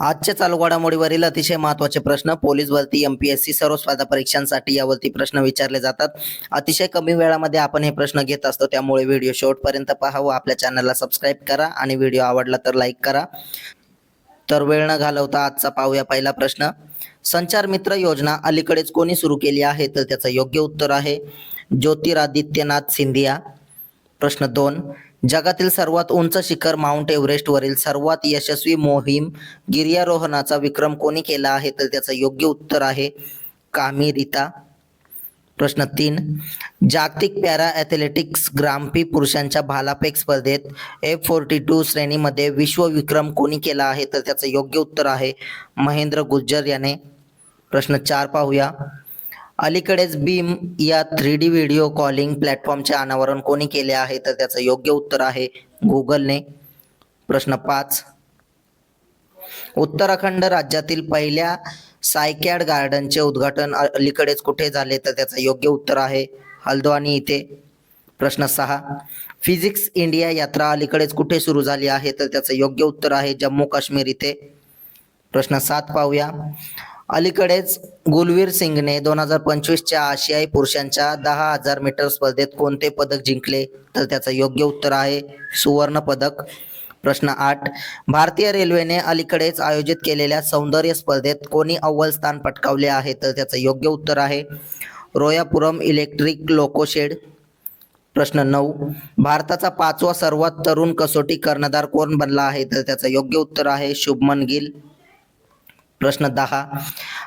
आजच्या चालू घडामोडीवरील अतिशय महत्त्वाचे प्रश्न पोलीस भरती एम पी एस सी सर्व स्पर्धा परीक्षांसाठी यावरती प्रश्न विचारले जातात. अतिशय कमी वेळामध्ये आपण हे प्रश्न घेत असतो त्यामुळे व्हिडिओ शेवटपर्यंत पहा व आपल्या चॅनलला सबस्क्राईब करा आणि व्हिडिओ आवडला तर लाईक करा. तर वेळ न घालवता आजचा पाहूया पहिला प्रश्न. संचार मित्र योजना अलीकडेच कोणी सुरू केली आहे? तर त्याचं योग्य उत्तर आहे ज्योतिरादित्यनाथ सिंधिया. प्रश्न दोन. जगातील सर्वात उंच शिखर माउंट एव्हरेस्टवरील सर्वात यशस्वी मोहीम गिर्यारोहणाचा विक्रम कोणी केला आहे? तर त्याचं योग्य उत्तर आहे कामिरिता. प्रश्न तीन. जागतिक पॅरा ॲथलेटिक्स ग्राम्पी पुरुषांच्या भालाफेक स्पर्धेत एफ फोर्टी टू श्रेणीमध्ये विश्वविक्रम कोणी केला आहे? तर त्याचं योग्य उत्तर आहे महेंद्र गुज्जर याने. प्रश्न चार पाहूया. अलीकडेच बीम या थ्री डी व्हिडिओ कॉलिंग प्लॅटफॉर्मचे अनावरण कोणी केले आहे तर त्याचं योग्य उत्तर आहे गुगलने. प्रश्न पाच. उत्तराखंड राज्यातील पहिल्या सायकॅड गार्डनचे उद्घाटन अलीकडेच कुठे झाले तर त्याचं योग्य उत्तर आहे हल्द्वानी इथे. प्रश्न सहा. फिजिक्स इंडिया यात्रा अलीकडेच कुठे सुरू झाली आहे तर त्याचं योग्य उत्तर आहे जम्मू काश्मीर इथे. प्रश्न सात पाहूया. अलीकडेच गुलवीर सिंगने दोन हजार पंचवीसच्या आशियाई पुरुषांच्या दहा हजार मीटर स्पर्धेत कोणते पदक जिंकले तर त्याचं योग्य उत्तर आहे सुवर्ण पदक. प्रश्न आठ. भारतीय रेल्वेने अलीकडेच आयोजित केलेल्या सौंदर्य स्पर्धेत कोणी अव्वल स्थान पटकावले आहे तर त्याचं योग्य उत्तर आहे रोयापुरम इलेक्ट्रिक लोकोशेड. प्रश्न नऊ. भारताचा पाचवा सर्वात तरुण कसोटी कर्णधार कोण बनला आहे तर त्याचं योग्य उत्तर आहे शुभमन गिल. प्रश्न दहा.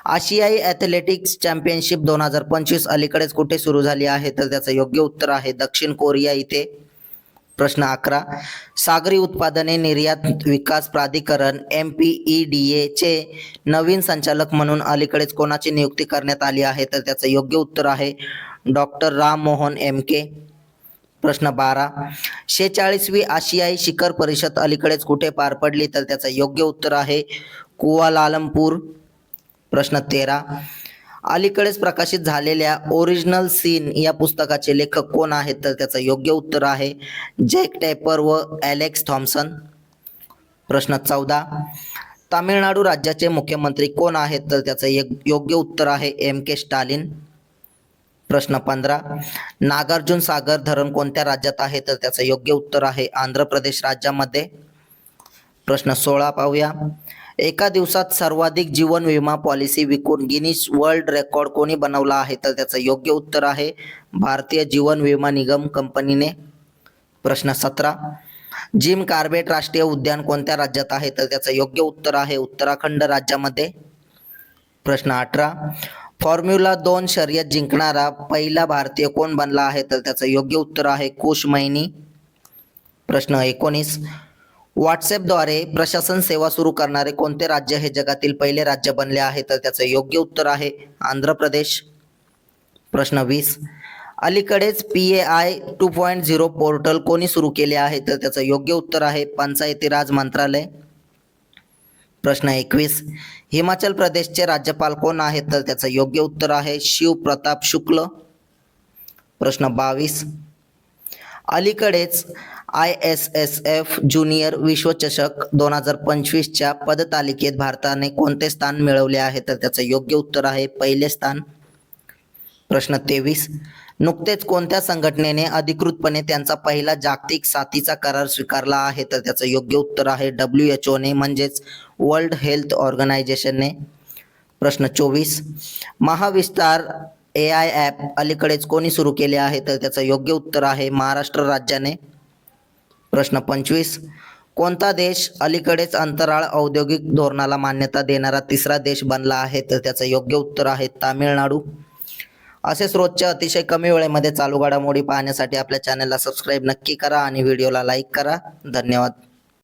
आशियाई ॲथलेटिक्स चॅम्पियनशिप दोन हजार पंचवीस अलीकडेच कुठे सुरू झाली आहे? तर त्याचं योग्य उत्तर आहे दक्षिण कोरिया इथे. प्रश्न अकरा. सागरी उत्पादने निर्यात विकास प्राधिकरण एम पी ई डी एचे नवीन संचालक म्हणून अलीकडेच कोणाची नियुक्ती करण्यात आली आहे? तर त्याचं योग्य उत्तर आहे doctor Ram Mohan M K. प्रश्न बारा. शेचाळीसवी आशियाई शिखर परिषद अलीकडेच कुठे पार पडली? तर त्याचं योग्य उत्तर आहे कुआलालमपूर प्रश्न तेरा. अलीकडेच प्रकाशित झालेल्या ओरिजिनल सीन या पुस्तकाचे लेखक कोण आहेत तर त्याचं योग्य उत्तर आहे जॅक टॅपर व ॲलेक्स थॉम्सन प्रश्न चौदा. तामिळनाडू राज्याचे मुख्यमंत्री कोण आहेत तर त्याचं एक योग्य उत्तर आहे एम के स्टालिन प्रश्न पंधरा. नागार्जुन सागर धरण कोणत्या राज्यात आहे तर त्याचं योग्य उत्तर आहे आंध्र प्रदेश राज्यामध्ये. प्रश्न सोळा पाहूया. एका दिवसात सर्वाधिक जीवन विमा पॉलिसी विकून गिनीज वर्ल्ड रेकॉर्ड कोणी बनवला आहे? तर त्याचं योग्य उत्तर आहे भारतीय जीवन विमा निगम कंपनीने. प्रश्न सतरा. जिम कार्बेट राष्ट्रीय उद्यान कोणत्या राज्यात आहे? तर त्याचं योग्य उत्तर आहे उत्तराखंड राज्यामध्ये. प्रश्न अठरा. फॉर्म्युला दोन शर्यत जिंकणारा पहिला भारतीय कोण बनला आहे? तर त्याचं योग्य उत्तर आहे कुश मैनी. प्रश्न एकोणीस. व्हॉट्सॲपद्वारे प्रशासन सेवा सुरू करणारे कोणते राज्य हे जगातील पहिले राज्य बनले आहे? तर त्याचं योग्य उत्तर आहे आंध्र प्रदेश. प्रश्न वीस. अलीकडेच P A I two point zero portal कोणी सुरू केले आहे? तर त्याचं योग्य उत्तर आहे पंचायती राज मंत्रालय. प्रश्न एकवीस. हिमाचल प्रदेशचे राज्यपाल कोण आहेत? तर त्याचं योग्य उत्तर आहे शिव प्रताप शुक्ल. प्रश्न बावीस. अलीकडेच I S S F junior विश्वचषक दोन हजार पंचवीसच्या पदतालिकेत भारताने कोणते स्थान मिळवले आहे? तर त्याचं योग्य उत्तर आहे पहिले स्थान. प्रश्न तेवीस. नुकतेच कोणत्या संघटनेने अधिकृतपणे त्यांचा पहिला जागतिक साथीचा करार स्वीकारला आहे? तर त्याचं योग्य उत्तर आहे डब्ल्यू एच ओने म्हणजेच वर्ल्ड हेल्थ ऑर्गनायझेशनने. प्रश्न चोवीस. महाविस्तार ए आय ॲप अलीकडेच कोणी सुरू केले आहे तर त्याचं योग्य उत्तर आहे महाराष्ट्र राज्याने. प्रश्न पंचवीस. कोणता देश अलीकडेच अंतराळ औद्योगिक धोरणाला मान्यता देणारा तिसरा देश बनला आहे तर त्याचं योग्य उत्तर आहे तामिळनाडू. असेच रोजच्या अतिशय कमी वेळेमध्ये चालू घडामोडी पाहण्यासाठी आपल्या चॅनलला सबस्क्राईब नक्की करा आणि व्हिडिओला लाईक करा. धन्यवाद.